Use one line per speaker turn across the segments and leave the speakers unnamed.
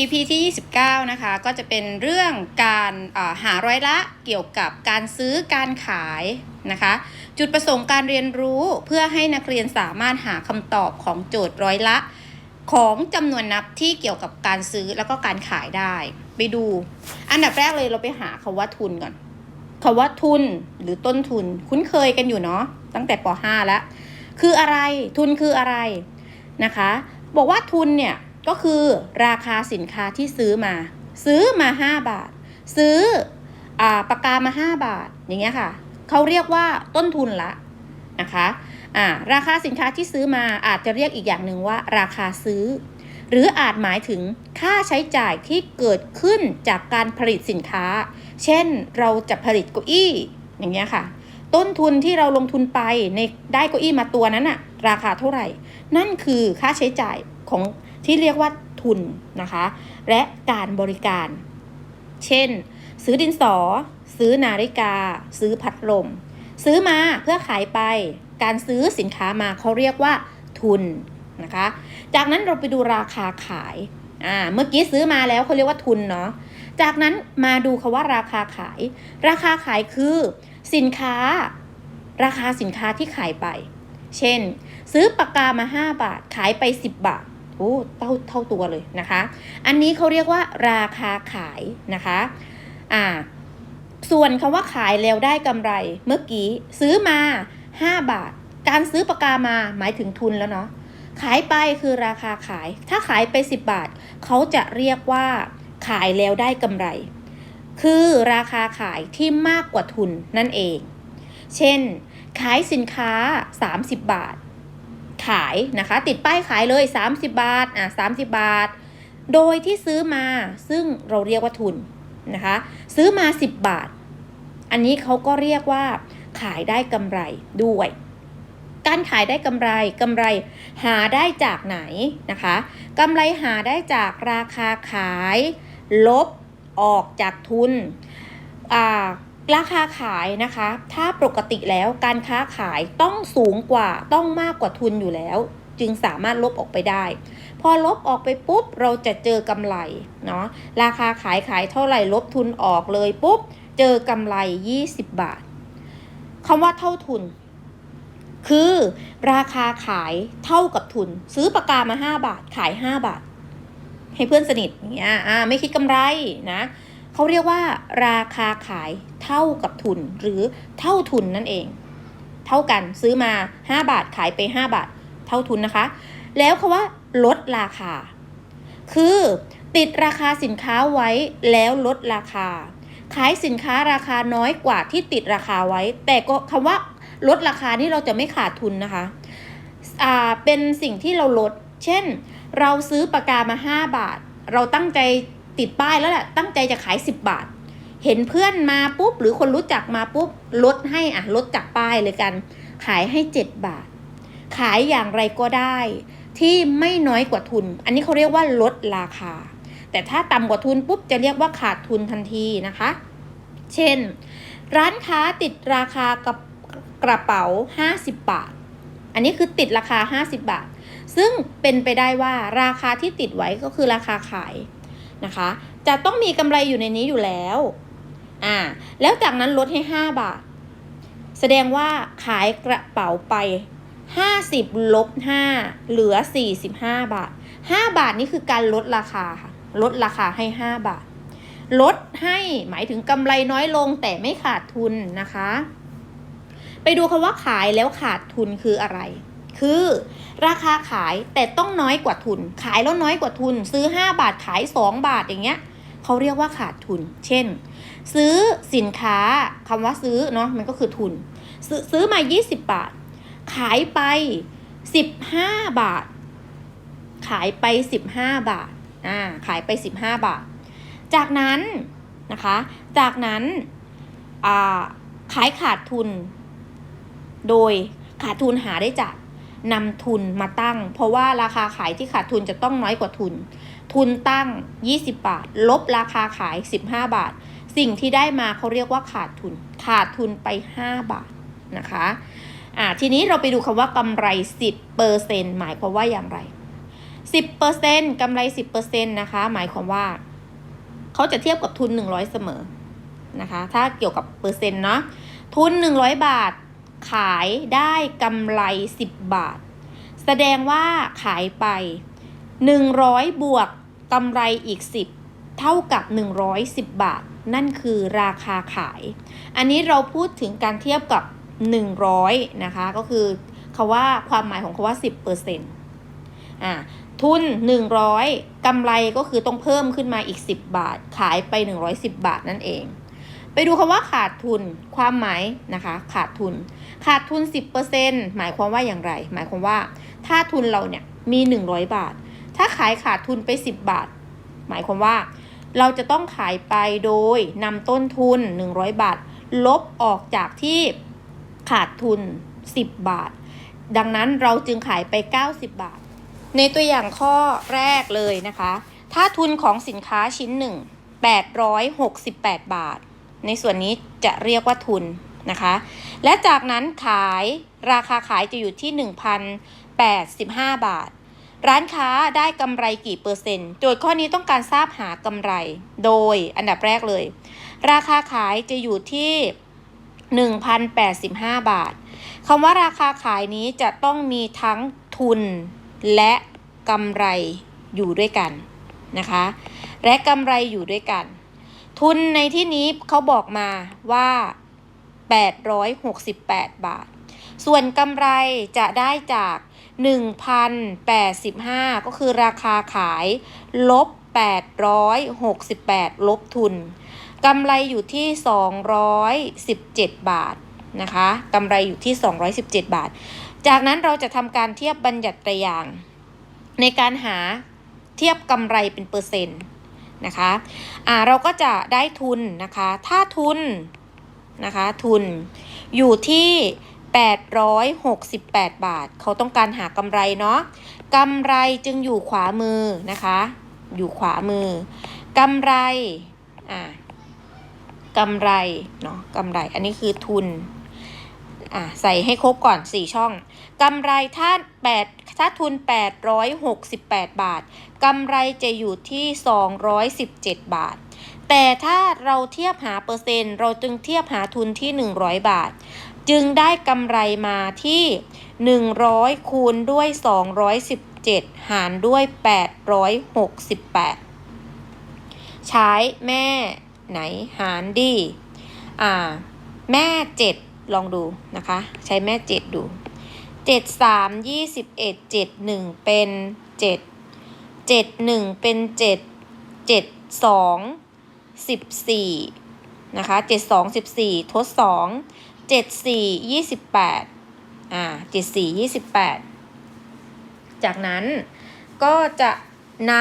EP ที่ 29 นะคะ ก็จะเป็นเรื่องการาหาร้อยละเกี่ยวกับการซื้อการขายนะคะ จุดประสงค์การเรียนรู้เพื่อให้นักเรียนสามารถหาคำตอบของโจทย์ร้อยละ ของจำนวนนับที่เกี่ยวกับการซื้อแล้วก็การขายได้ ไปดู อันดับแรกเลยเราไปหาคำว่าทุนก่อนคำว่าทุนหรือต้นทุน คุ้นเคยกันอยู่เนาะตั้งแต่ป .5 แล้ว คืออะไรทุนคืออะไรนะคะ บอกว่าทุนเนี่ย ก็คือราคาสินค้าที่ซื้อมา ซื้อมา 5 บาท ซื้ออาปากกามา 5 บาทอย่างเงี้ยค่ะเขาเรียกว่าต้นทุนละนะคะาราคาสินค้าที่ซื้อมาอาจจะเรียกอีกอย่างหนึ่งว่า ราคาซื้อ หรืออาจหมายถึงค่าใช้จ่ายที่เกิดขึ้นจากการผลิตสินค้า เช่นเราจะผลิตเก้าอี้อย่างเงี้ยค่ะ ต้นทุนที่เราลงทุนไปในได้เก้าอี้มาตัวนั้นอะราคาเท่าไหร่ นั่นคือค่าใช้จ่ายของ ที่เรียกว่าทุนนะคะ และการบริการ เช่น ซื้อดินสอ ซื้อนาฬิกา ซื้อพัดลม ซื้อมาเพื่อขายไป การซื้อสินค้ามาเขาเรียกว่าทุนนะคะ จากนั้นเราไปดูราคาขายอ่าเมื่อกี้ซื้อมาแล้วเขาเรียกว่าทุนเนาะจากนั้นมาดูคาว่าราคาขาย ราคาขายคือ สินค้า ราคาสินค้าที่ขายไป เช่น ซื้อปากกามา 5 บาท ขายไป 10 บาท โอ้เท่าเท่าตัวเลยนะคะ อันนี้เขาเรียกว่าราคาขายนะคะอ่าส่วนคำว่าขายแล้วได้กำไรเมื่อกี้ซื้อมา 5 บาท การซื้อปากกามาหมายถึงทุนแล้วเนาะขายไปคือราคาขาย ถ้าขายไป 10 บาท เขาจะเรียกว่าขายแล้วได้กำไร คือราคาขายที่มากกว่าทุนนั่นเอง เช่น ขายสินค้า 30 บาท ขายนะคะ ติดป้ายขายเลย 30 บาทอะ30 บาท โดยที่ซื้อมาซึ่งเราเรียกว่าทุนนะคะ ซื้อมา 10 บาท อันนี้เขาก็เรียกว่า ขายได้กำไรด้วย การขายได้กำไรกำไรหาได้จากไหนนะคะกำไรหาได้จากราคาขาย ลบออกจากทุนอ่า ราคาขายนะคะ ถ้าปกติแล้วการค้าขายต้องสูงกว่าต้องมากกว่าทุนอยู่แล้ว จึงสามารถลบออกไปได้ พอลบออกไปปุ๊บเราจะเจอกำไรเนาะราคาขายขายเท่าไหร่ลบทุนออกเลยปุ๊บ เจอกำไร 20 บาทคำว่าเท่าทุน คือราคาขายเท่ากับทุน ซื้อปากกามา 5 บาทขาย 5 บาท ให้เพื่อนสนิทอย่างเงี้ยอ่าไม่คิดกำไรนะ เขาเรียกว่า ราคาขายเท่ากับทุน หรือเท่าทุนนั่นเอง เท่ากันซื้อมา 5 บาทขายไป 5 บาท เท่าทุนนะคะ แล้วคาว่า ลดราคา คือติดราคาสินค้าไว้แล้วลดราคา ขายสินค้าราคาน้อยกว่าที่ติดราคาไว้ แต่ก็คำว่า ลดราคานี่เราจะไม่ขาดทุนนะคะอ่าเป็นสิ่งที่เราลด เช่น เราซื้อปากกามา 5 บาท เราตั้งใจ ติดป้ายแล้วแหละตั้งใจจะขาย 10 บาท เห็นเพื่อนมาปุ๊บ หรือคนรู้จักมาปุ๊บลดให้อะลดจากป้ายเลยกัน ขายให้ 7 บาท ขายอย่างไรก็ได้ ที่ไม่น้อยกว่าทุน อันนี้เขาเรียกว่าลดราคา แต่ถ้าต่ำกว่าทุนปุ๊บจะเรียกว่าขาดทุนทันทีนะคะ เช่น ร้านค้าติดราคากับกระเป๋า 50 บาท อันนี้คือติดราคา 50 บาท ซึ่งเป็นไปได้ว่าราคาที่ติดไว้ก็คือราคาขาย นะคะ จะต้องมีกำไรอยู่ในนี้อยู่แล้วอ่าแล้วจากนั้นลดให้ 5 บาท แสดงว่าขายกระเป๋าไป 50ลบ5เหลือ 45 บาท 5 บาทนี่คือการลดราคาค่ะลดราคาให้ 5 บาท ลดให้หมายถึงกำไรน้อยลงแต่ไม่ขาดทุนนะคะ ไปดูคำว่าขายแล้วขาดทุนคืออะไร คือ ราคาขายแต่ต้องน้อยกว่าทุน ขายแล้วน้อยกว่าทุน ซื้อ 5 บาทขาย 2 บาทอย่างเงี้ยเขาเรียกว่าขาดทุน เช่น ซื้อสินค้าคำว่าซื้อเนาะมันก็คือทุนซื้อซื้อมา 20 บาท ขายไป 15 บาท ขายไป 15 บาทอ่าขายไป 15 บาท จากนั้นนะคะ จากนั้นอ่าขายขาดทุน โดยขาดทุนหาได้จาก นำทุนมาตั้ง เพราะว่าราคาขายที่ขาดทุนจะต้องน้อยกว่าทุน ทุนตั้ง 20 บาท ลบราคาขาย 15 บาท สิ่งที่ได้มาเขาเรียกว่าขาดทุน ขาดทุนไป 5 บาทนะคะอ่าทีนี้เราไปดูคำว่ากำไร 10เปอร์เซนต์หมายความว่าอย่างไร 10%กำไร 10%นะคะ หมายความว่า เขาจะเทียบกับทุน 100 เสมอนะคะ ถ้าเกี่ยวกับเปอร์เซ็นต์เนาะทุน 100 บาท ขายได้กำไร 10 บาท แสดงว่าขายไป 100 บวกกำไรอีก 10 เท่ากับ 110 บาท นั่นคือราคาขาย อันนี้เราพูดถึงการเทียบกับ 100 นะคะ ก็คือคาว่าความหมายของคาว่า 10%อ่าทุน 100กำไรก็คือต้องเพิ่มขึ้นมาอีก 10 บาท ขายไป 110 บาทนั่นเอง ไปดูคำว่าขาดทุนความหมายนะคะ ขาดทุน ขาดทุน 10%หมายความว่าอย่างไร หมายความว่า ถ้าทุนเราเนี่ยมี 100 บาท ถ้าขายขาดทุนไป 10 บาท หมายความว่า เราจะต้องขายไปโดยนำต้นทุน 100 บาท ลบออกจากที่ขาดทุน 10 บาท ดังนั้นเราจึงขายไป 90 บาท ในตัวอย่างข้อแรกเลยนะคะ ถ้าทุนของสินค้าชิ้นหนึ่ง868 บาท ในส่วนนี้จะเรียกว่าทุนนะคะ และจากนั้นขายราคาขายจะอยู่ที่ 1,085 บาท ร้านค้าได้กำไรกี่เปอร์เซ็นต์โจทย์ข้อนี้ต้องการทราบหากำไร โดยอันดับแรกเลย ราคาขายจะอยู่ที่ 1,085 บาทคำว่าราคาขายนี้จะต้องมีทั้งทุนและกำไรอยู่ด้วยกันนะคะ และกำไรอยู่ด้วยกัน ทุนในที่นี้เขาบอกมาว่า 868 บาท ส่วนกำไรจะได้จาก 1,085 ก็คือราคาขาย ลบ 868 ลบทุน กำไรอยู่ที่ 217 บาทนะคะกำไรอยู่ที่ 217 บาท จากนั้นเราจะทำการเทียบบัญญัติตรอย่าง ในการหาเทียบกำไรเป็นเปอร์เซ็นต์ นะคะอ่าเราก็จะได้ทุนนะคะ ถ้าทุนนะคะทุนอยู่ที่ 868 บาท เขาต้องการหากำไรเนาะกำไรจึงอยู่ขวามือนะคะ อยู่ขวามือกำไรอ่ากำไรเนาะกำไรอันนี้คือทุน อ่าใส่ให้ครบก่อน 4 ช่องกำไรถ้า8ถ้าทุน 868 บาทกำไรจะอยู่ที่ 217 บาท แต่ถ้าเราเทียบหาเปอร์เซ็นต์ เราจึงเทียบหาทุนที่ 100 บาท จึงได้กำไรมาที่ 100 คูณด้วย 217 หารด้วย 868 ใช้แม่ไหนหารดี อ่า แม่ 7 ลองดูนะคะ ใช้แม่7ดู7 3 21 7 1เป็น7 7 1เป็น7 7 2 14นะคะ7 2 14ทด2 7 4 28อ่า7 4 28จากนั้นก็จะน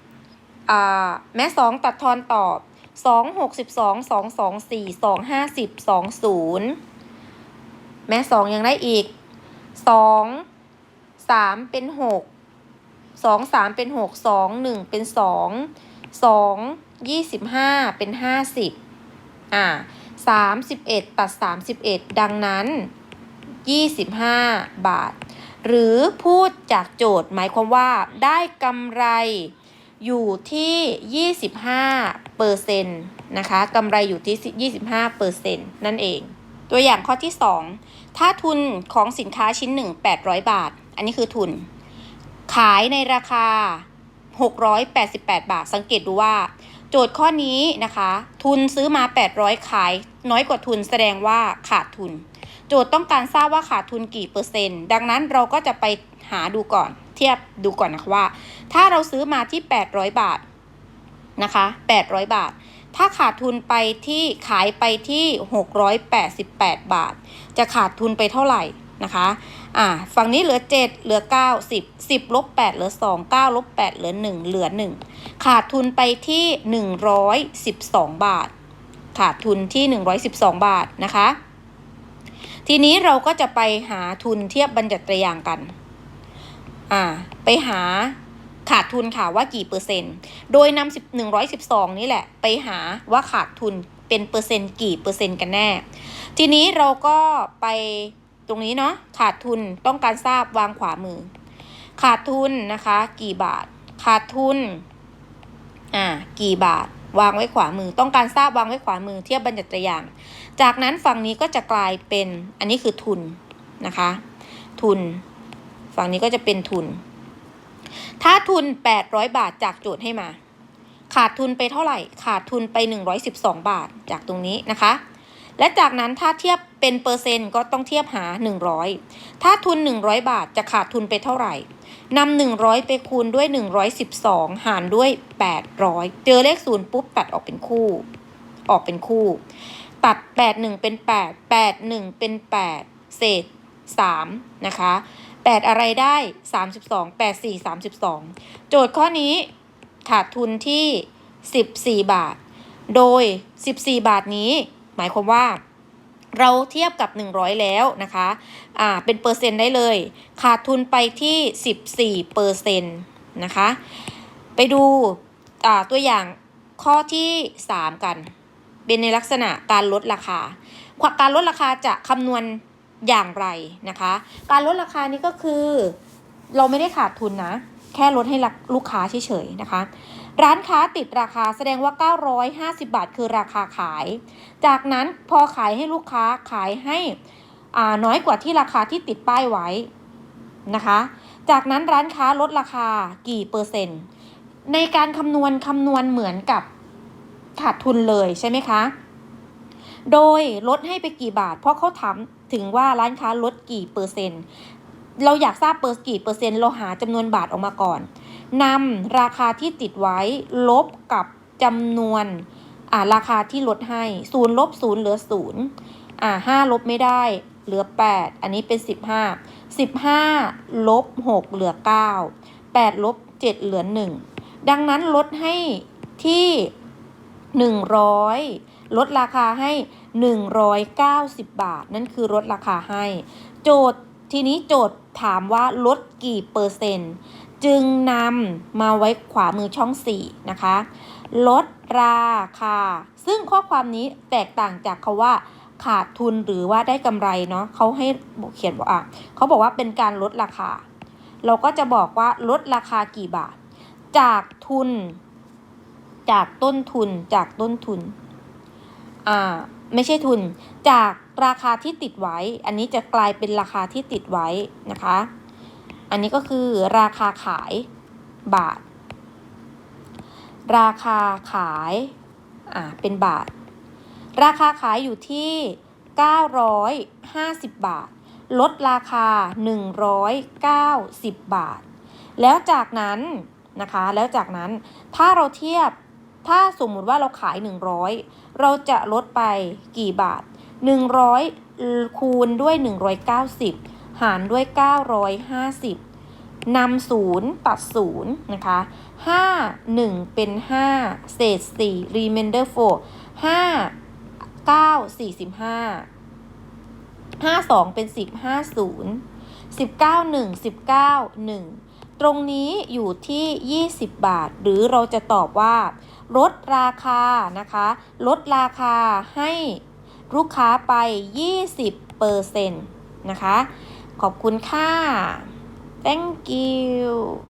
ำอ่าแม่สองตัดทอนตอบสองหกสิบสองสองสองสี่สองห้าสิบสองศูนย์ แม่สองยังได้อีกสองสามเป็นหกสองสามเป็นหกสองหนึ่งเป็นสองสองยี่สิบห้าเป็นห้าสิบอ่าสามสิบเอ็ดตัดสามสิบเอ็ดดังนั้นยี่สิบห้าบาท หรือพูดจากโจทย์หมายความว่าได้กำไรอยู่ที่ 25เปอร์เซ็นต์นะคะกำไรอยู่ที่ 25เปอร์เซ็นต์นั่นเอง ตัวอย่างข้อที่ 2 ถ้าทุนของสินค้าชิ้นหนึ่ง800 บาท อันนี้คือทุน ขายในราคา 688 บาท สังเกตดูว่า โจทย์ข้อนี้นะคะ ทุนซื้อมา 800 ขาย น้อยกว่าทุนแสดงว่าขาดทุน โจทย์ต้องการทราบว่าขาดทุนกี่เปอร์เซ็นต์ ดังนั้นเราก็จะไปหาดูก่อน เทียบดูก่อนนะคะว่า ถ้าเราซื้อมาที่ 800 บาทนะคะ 800 บาท ถ้าขาดทุนไปที่ขายไปที่ 688 บาท จะขาดทุนไปเท่าไหร่นะคะอ่าฝั่งนี้เหลือ 7 เหลือ 9 10 10ลบ8เหลือ 2 9ลบ8เหลือ 1 เหลือ 1 ขาดทุนไปที่ 112 บาท ขาดทุนที่ 112 บาทนะคะ ทีนี้เราก็จะไปหาทุนเทียบบัญญัติตรย่างกันอ่าไปหา ขาดทุนค่ะว่ากี่เปอร์เซ็นต์ โดยนำสิบหนึ่งร้อยสิบสองนี่แหละ ไปหาว่าขาดทุนเป็นเปอร์เซ็นต์กี่เปอร์เซ็นต์กันแน่ ทีนี้เราก็ไปตรงนี้เนาะขาดทุนต้องการทราบวางขวามือ ขาดทุนนะคะ กี่บาท ขาดทุนอ่ากี่บาท วางไว้ขวามือ ต้องการทราบวางไว้ขวามือเทียบบัญญัติตัวอย่าง จากนั้นฝั่งนี้ก็จะกลายเป็นอันนี้คือทุนนะคะ ทุน ฝั่งนี้ก็จะเป็นทุน ถ้าทุน 800 บาทจากโจทย์ให้มา ขาดทุนไปเท่าไหร่ ขาดทุนไป 112 บาทจากตรงนี้นะคะ และจากนั้นถ้าเทียบเป็นเปอร์เซ็นต์ก็ต้องเทียบหา 100 ถ้าทุน 100 บาทจะขาดทุนไปเท่าไหร่นำ100 ไปคูณด้วย 112 หารด้วย 800 เจอเลขศูนย์ปุ๊บตัดออกเป็นคู่ ออกเป็นคู่ ตัด 81 เป็น 8 81 เป็น 8 เศษ3นะคะ 8 อะไรได้ 32 84 32 โจทย์ข้อนี้ขาดทุนที่ 14 บาท โดย 14 บาทนี้ หมายความว่าเราเทียบกับ 100 แล้วนะคะ อ่า เป็นเปอร์เซ็นต์ได้เลย ขาดทุนไปที่ 14เปอร์เซ็นต์นะคะ ไปดู อ่า ตัวอย่างข้อที่ 3 กัน เป็นในลักษณะการลดราคา การลดราคาจะคำนวณ อย่างไรนะคะ การลดราคานี้ก็คือ เราไม่ได้ขาดทุนนะ แค่ลดให้ลูกค้าเฉยๆนะคะ ร้านค้าติดราคาแสดงว่า 950 บาทคือราคาขาย จากนั้นพอขายให้ลูกค้าขายให้น้อยกว่าที่ราคาที่ติดป้ายไว้นะคะ จากนั้นร้านค้าลดราคากี่เปอร์เซ็นต์ ในการคำนวณคำนวณเหมือนกับขาดทุนเลยใช่ไหมคะ โดยลดให้ไปกี่บาท เพราะเขาถาม ถึงว่าร้านค้าลดกี่เปอร์เซ็นต์ เราอยากทราบเปอร์กี่เปอร์เซ็นต์เราหาจำนวนบาทออกมาก่อนนำราคาที่ติดไว้ลบกับจำนวนอ่าราคาที่ลดให้ศูนย์ลบศูนย์เหลือศูนย์อ่าห้าลบไม่ได้เหลือ 8 อันนี้เป็น 15 15ลบ6เหลือ 9 8ลบ7เหลือ 1 ดังนั้นลดให้ที่ 100 ลดราคาให้ 190 บาท นั่นคือลดราคาให้ โจทย์ทีนี้โจทย์ถามว่าลดกี่เปอร์เซ็นต์ จึงนำมาไว้ขวามือช่อง 4 นะคะ ลดราคา ซึ่งข้อความนี้แตกต่างจากคาว่าขาดทุนหรือว่าได้กำไรเนาะเขาให้เขียนว่าเขาบอกว่าเป็นการลดราคา เราก็จะบอกว่าลดราคากี่บาท จากทุน จากต้นทุนจากต้นทุน ไม่ใช่ทุน จากราคาที่ติดไว้ อันนี้จะกลายเป็นราคาที่ติดไว้นะคะ อันนี้ก็คือราคาขายบาท ราคาขายอ่าเป็นบาท ราคาขายอยู่ที่ 950 บาท ลดราคา 190 บาท แล้วจากนั้นนะคะ แล้วจากนั้นถ้าเราเทียบ ถ้าสมมุติว่าเราขาย 100 เราจะลดไปกี่บาท 100 คูณด้วย 190 หารด้วย 950นำศูนย์ตัดศูนย์นะคะ5 1 เป็น 5 เศษ 4 remainder 4 5 9 45 52 เป็น 10 50 19 1 19 1 ตรงนี้อยู่ที่ 20 บาท หรือเราจะตอบว่า ลดราคานะคะ ลดราคาให้ลูกค้าไป 20%นะคะ ขอบคุณค่ะ thank you